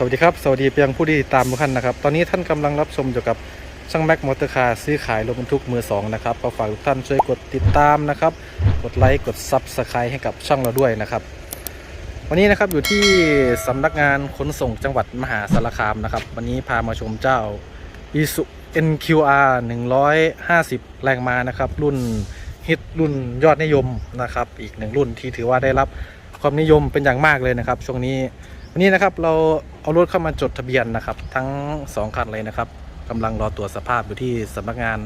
สวัสดีครับ สวัสดีเพียงผู้ที่ติดตามทุกท่านนะครับ ตอนนี้ท่านกำลังรับชมอยู่กับช่างแม็กมอเตอร์คาร์ซื้อขายรถบรรทุกมือสองนะครับก็ฝากทุกท่านช่วยกดติดตามนะครับ กดไลค์กดซับสไครต์ให้กับช่องเราด้วยนะครับ วันนี้นะครับอยู่ที่สำนักงานขนส่งจังหวัดมหาสารคามนะครับ วันนี้พามาชมเจ้า i s u NQR 150 แรงม้านะครับ รุ่นฮิตรุ่นยอดนิยมนะครับ อีกหนึ่งรุ่นที่ถือว่าได้รับความนิยมเป็นอย่างมากเลยนะครับ ช่วงนี้ วันนี้นะครับเราเอารถเข้ามาจดทะเบียนนะครับ ทั้ง 2 คันเลยนะครับกำลังรอตรวจสภาพอยู่ที่สำนักงาน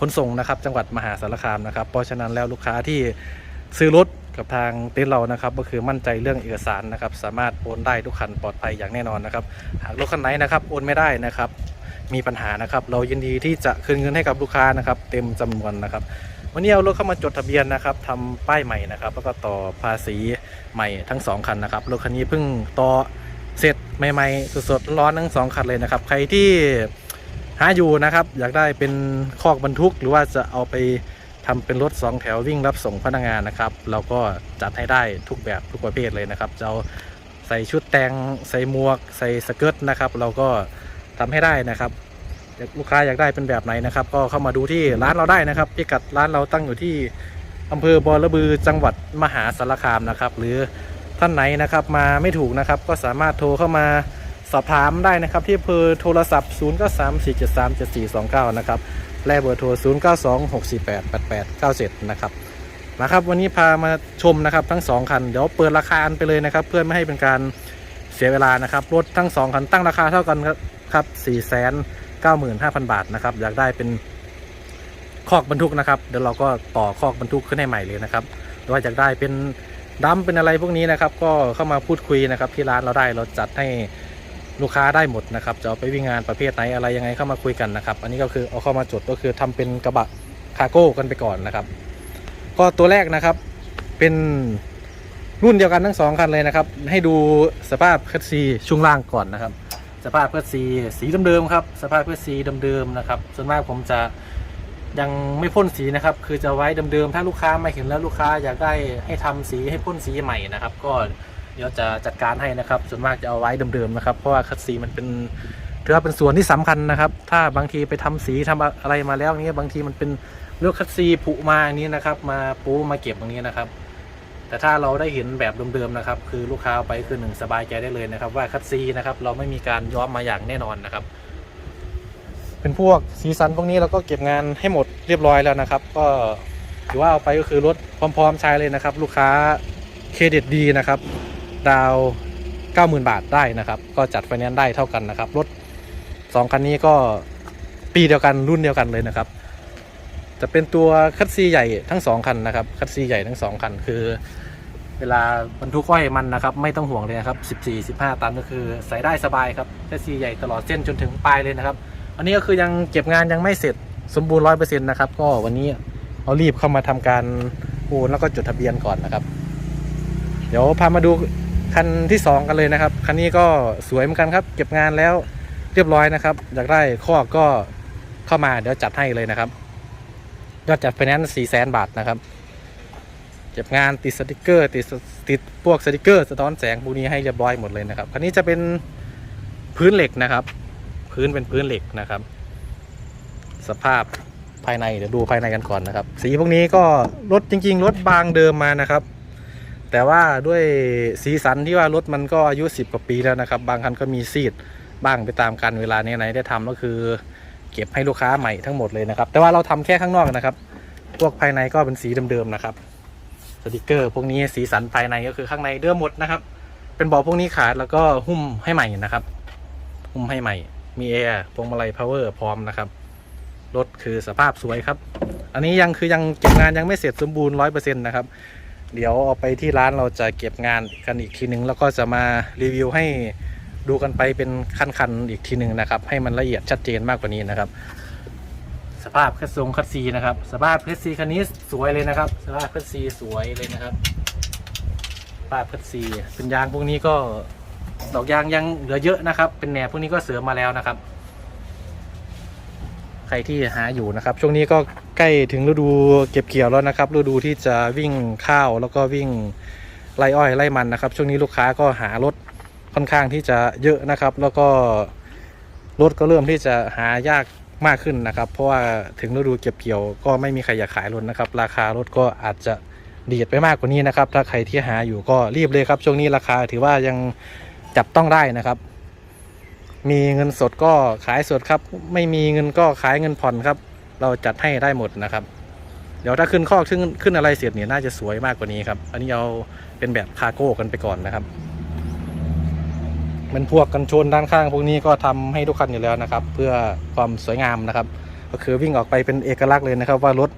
ขนส่งนะครับ จังหวัดมหาสารคามนะครับ เพราะฉะนั้นแล้วลูกค้าที่ซื้อรถกับทางเต็นท์เรานะครับ ก็คือมั่นใจเรื่องเอกสารนะครับ สามารถโอนได้ทุกคันปลอดภัยอย่างแน่นอนนะครับ หากรถคันไหนนะครับโอนไม่ได้นะครับ มีปัญหานะครับ เรายินดีที่จะคืนเงินให้กับลูกค้านะครับ เต็มจำนวนนะครับ วันนี้เอารถเข้ามาจดทะเบียนนะครับทำป้ายใหม่นะครับ แล้วก็ต่อภาษีใหม่ทั้งสองคันนะครับรถคันนี้เพิ่งต่อเสร็จใหม่ๆสดๆร้อนทั้งสองคันเลยนะครับ ใครที่หาอยู่นะครับ อยากได้เป็นคอกบรรทุก หรือว่าจะเอาไปทำเป็นรถสองแถววิ่งรับส่งพนักงานนะครับ เราก็จัดให้ได้ทุกแบบทุกประเภทเลยนะครับจะเอาใส่ชุดแต่งใส่หมวก ใส่สเกิร์ตนะครับ เราก็ทำให้ได้นะครับ ลูกค้าอยากได้เป็นแบบไหนนะครับ ก็เข้ามาดูที่ร้านเราได้นะครับพิกัดร้านเราตั้งอยู่ที่อำเภอบอระบือจังหวัดมหาสารคามนะครับ หรือท่านไหนนะครับมาไม่ถูกนะครับ ก็สามารถโทรเข้ามาสอบถามได้นะครับ ที่อำเภอโทรศัพท์ 0 9 3 4 7 3 7 4 2 9 นะครับและเบอร์โทร 0 9 2 6 4 8 8 8 9 7 นะครับนะครับ วันนี้พามาชมนะครับทั้งสองคัน เดี๋ยวเปิดราคาไปเลยนะครับ เพื่อไม่ให้เป็นการเสียเวลานะครับ รถทั้งสองคันตั้งราคาเท่ากันครับ4 0 0 0 95,000 บาทนะครับ อยากได้เป็นคอกบรรทุกนะครับ เดี๋ยวเราก็ต่อคอกบรรทุกขึ้นให้ใหม่เลยนะครับหรือว่าอยากได้เป็นดัมเป็นอะไรพวกนี้นะครับ ก็เข้ามาพูดคุยนะครับ ที่ร้านเราได้เราจัดให้ลูกค้าได้หมดนะครับ จะเอาไปวิ่งงานประเภทไหนอะไรยังไงเข้ามาคุยกันนะครับ อันนี้ก็คือเอาเข้ามาจดก็คือทำเป็นกระบะคาร์โก้กันไปก่อนนะครับ ก็ตัวแรกนะครับเป็นรุ่นเดียวกันทั้งสองคันเลยนะครับ ให้ดูสภาพคัสซีช่วงล่างก่อนนะครับ สภาพเพื่อสีสีเดิมๆครับ สภาพเพื่อสีเดิมๆนะครับ ส่วนมากผมจะยังไม่พ่นสีนะครับ คือจะไว้เดิมๆถ้าลูกค้ามาเห็นแล้วลูกค้าอยากได้ให้ทำสีให้พ่นสีใหม่นะครับ ก็เดี๋ยวจะจัดการให้นะครับ ส่วนมากจะเอาไว้เดิมๆนะครับ เพราะว่าคัดสีมันเป็นถือว่าเป็นส่วนที่สำคัญนะครับ ถ้าบางทีไปทำสีทำอะไรมาแล้วเนี้ยบางทีมันเป็นเลือกคัดซีผุมาอย่างนี้นะครับ มาปูมาเก็บอย่างนี้นะครับ แต่ถ้าเราได้เห็นแบบเดิมๆนะครับ คือลูกค้าไปคือหนึ่งสบายใจได้เลยนะครับ ว่าคัดซีนะครับเราไม่มีการย้อมมาอย่างแน่นอนนะครับ เป็นพวกสีสันพวกนี้เราก็เก็บงานให้หมดเรียบร้อยแล้วนะครับ ก็ถือว่าเอาไปก็คือรถพร้อมๆใช้เลยนะครับ ลูกค้าเครดิตดีนะครับ ดาว 90,000 บาทได้นะครับ ก็จัดไฟแนนซ์ได้เท่ากันนะครับรถ2คันนี้ก็ปีเดียวกันรุ่นเดียวกันเลยนะครับ จะเป็นตัวคัตซีใหญ่ทั้งสองคันนะครับคัตซีใหญ่ทั้งสองคันคือ เวลาบรรทุกอ้อยมันนะครับ ไม่ต้องห่วงเลยนะครับ 14 15 ตันก็คือใส่ได้สบายครับคัตซีใหญ่ตลอดเส้นจนถึงปลายเลยนะครับ อันนี้ก็คือยังเก็บงานยังไม่เสร็จสมบูรณ์ร้อยเปอร์เซ็นต์นะครับ ก็วันนี้เอารีบเข้ามาทำการโอนแล้วก็จดทะเบียนก่อนนะครับ เดี๋ยวพามาดูคันที่สองกันเลยนะครับ คันนี้ก็สวยเหมือนกันครับ เก็บงานแล้วเรียบร้อยนะครับ อยากได้ข้อก็เข้ามาเดี๋ยวจัดให้เลยนะครับ ยอดจัดไฟแนนซ์สี่แสนบาทนะครับเก็บงานติดสติกเกอร์ติดติดพวกสติกเกอร์สะท้อนแสงพวกนี้ให้เรียบร้อยหมดเลยนะครับคันนี้จะเป็นพื้นเหล็กนะครับ พื้นเป็นพื้นเหล็กนะครับ สภาพภายในเดี๋ยวดูภายในกันก่อนนะครับ สีพวกนี้ก็รถจริง ๆ รถบางเดิมมานะครับ แต่ว่าด้วยสีสันที่ว่ารถมันก็อายุ 10 กว่าปีแล้วนะครับ บางคันก็มีซีดบ้างไปตามกันเวลานี้ไหนได้ทำก็คือ เก็บให้ลูกค้าใหม่ทั้งหมดเลยนะครับ แต่ว่าเราทำแค่ข้างนอกนะครับ พวกภายในก็เป็นสีเดิมๆนะครับ สติกเกอร์พวกนี้สีสันภายในก็คือข้างในเดิมหมดนะครับ เป็นบาะพวกนี้ขาดแล้วก็หุ้มให้ใหม่นะครับ หุ้มให้ใหม่ มีแอร์พวงมาลัยพาวเวอร์พร้อมนะครับ รถคือสภาพสวยครับ อันนี้ยังคือยังเก็บงานยังไม่เสร็จสมบูรณ์ร้อยเปอร์เซ็นต์นะครับ เดี๋ยวเอาไปที่ร้านเราจะเก็บงานกันอีกทีหนึ่งแล้วก็จะมารีวิวให้ ดูกันไปเป็นขั้นๆอีกทีหนึ่งนะครับ ให้มันละเอียดชัดเจนมากกว่านี้นะครับ สภาพคัสซงคัสซีนะครับ สภาพคัสซีคันนี้สวยเลยนะครับ สภาพคัสซีสวยเลยนะครับสภาพคัสซีเป็นยางพวกนี้ก็ดอกยางยังเหลือเยอะนะครับ เป็นแหนบพวกนี้ก็เสริมมาแล้วนะครับ ใครที่หาอยู่นะครับ ช่วงนี้ก็ใกล้ถึงฤดูเก็บเกี่ยวแล้วนะครับ ฤดูที่จะวิ่งข้าวแล้วก็วิ่งไล่อ้อยไล่มันนะครับ ช่วงนี้ลูกค้าก็หารถ ค่อนข้างที่จะเยอะนะครับ แล้วก็รถก็เริ่มที่จะหายากมากขึ้นนะครับ เพราะว่าถึงฤดูเก็บเกี่ยวก็ไม่มีใครอยากขายรถนะครับ ราคารถก็อาจจะดีดไปมากกว่านี้นะครับ ถ้าใครที่หาอยู่ก็รีบเลยครับ ช่วงนี้ราคาถือว่ายังจับต้องได้นะครับ มีเงินสดก็ขายสดครับ ไม่มีเงินก็ขายเงินผ่อนครับ เราจัดให้ได้หมดนะครับ เดี๋ยวถ้าขึ้นข้อขึ้นขึ้นอะไรเสร็จเนี่ยน่าจะสวยมากกว่านี้ครับ อันนี้เอาเป็นแบบคาโก้กันไปก่อนนะครับ เป็นพวกกันชนด้านข้างพวกนี้ก็ทำให้ทุกคันอยู่แล้วนะครับ เพื่อความสวยงามนะครับ ก็คือวิ่งออกไปเป็นเอกลักษณ์เลยนะครับ ว่ารถ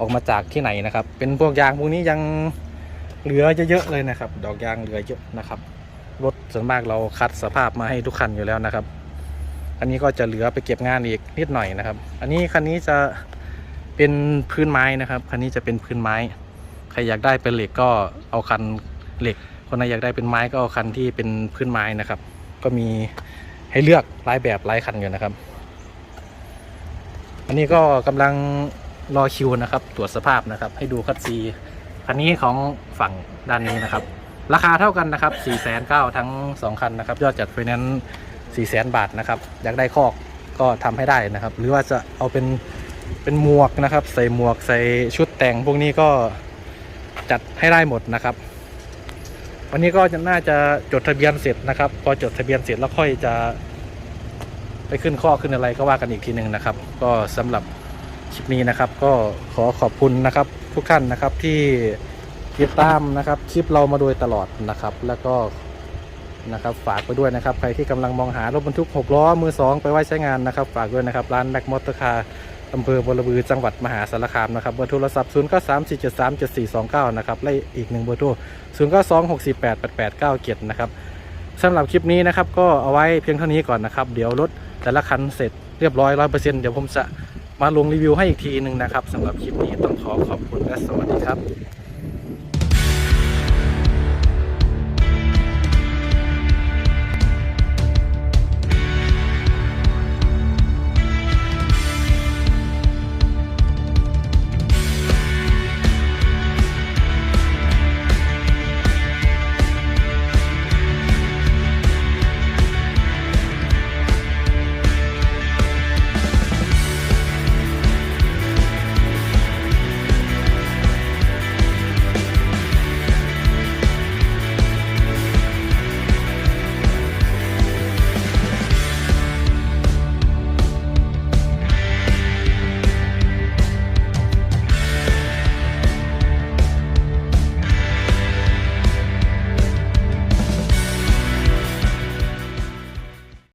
ออกมาจากที่ไหนนะครับ เป็นพวกยางพวกนี้ยังเหลือเยอะๆเลยนะครับ ดอกยางเหลือเยอะนะครับ รถส่วนมากเราคัดสภาพมาให้ทุกคันอยู่แล้วนะครับ อันนี้ก็จะเหลือไปเก็บงานอีกนิดหน่อยนะครับ อันนี้คันนี้จะเป็นพื้นไม้นะครับคันนี้จะเป็นพื้นไม้ ใครอยากได้เป็นเหล็กก็เอาคันเหล็ก คนไหนอยากได้เป็นไม้ก็เอาคันที่เป็นพื้นไม้นะครับ ก็มีให้เลือกหลายแบบหลายคันอยู่นะครับ อันนี้ก็กำลังรอคิวนะครับ ตรวจสภาพนะครับ ให้ดูคัดซีคันนี้ของฝั่งด้านนี้นะครับ ราคาเท่ากันนะครับ4 9 0 0 0ทั้ง 2 คันนะครับ ยอดจัดไฟแนนซ์4 0 0 0 0บาทนะครับ อยากได้คอกก็ทำให้ได้นะครับ หรือว่าจะเอาเป็นเป็นหมวกนะครับ ใส่หมวกใส่ชุดแต่งพวกนี้ก็จัดให้ได้หมดนะครับ วันนี้ก็จะน่าจะจดทะเบียนเสร็จนะครับ พอจดทะเบียนเสร็จแล้วค่อยจะไปขึ้นข้อขึ้นอะไรก็ว่ากันอีกทีหนึ่งนะครับ ก็สำหรับคลิปนี้นะครับ ก็ขอขอบคุณนะครับ ทุกท่านนะครับที่ติดตามนะครับคลิปเรามาโดยตลอดนะครับ แล้วก็นะครับฝากไปด้วยนะครับ ใครที่กำลังมองหารถบรรทุก 6 ล้อมือสองไปไว้ใช้งานนะครับ ฝากด้วยนะครับ ร้านแม็กมอเตอร์คาร์ อำเภอบรบือจังหวัดมหาสารคามนะครับเบอร์โทรศัพท์ 0 9 3 4 7 3 7 4 2 9 นะครับและอีกหนึ่งเบอร์โทร 0 9 2 6 4 8 8 8 9 7 นะครับสำหรับคลิปนี้นะครับก็เอาไว้เพียงเท่านี้ก่อนนะครับ เดี๋ยวรถแต่ละคันเสร็จเรียบร้อยร้อยเปอร์เซ็นต์เดี๋ยวผมจะมาลงรีวิวให้อีกทีหนึ่งนะครับสำหรับคลิปนี้ต้องขอขอบคุณและสวัสดีครับ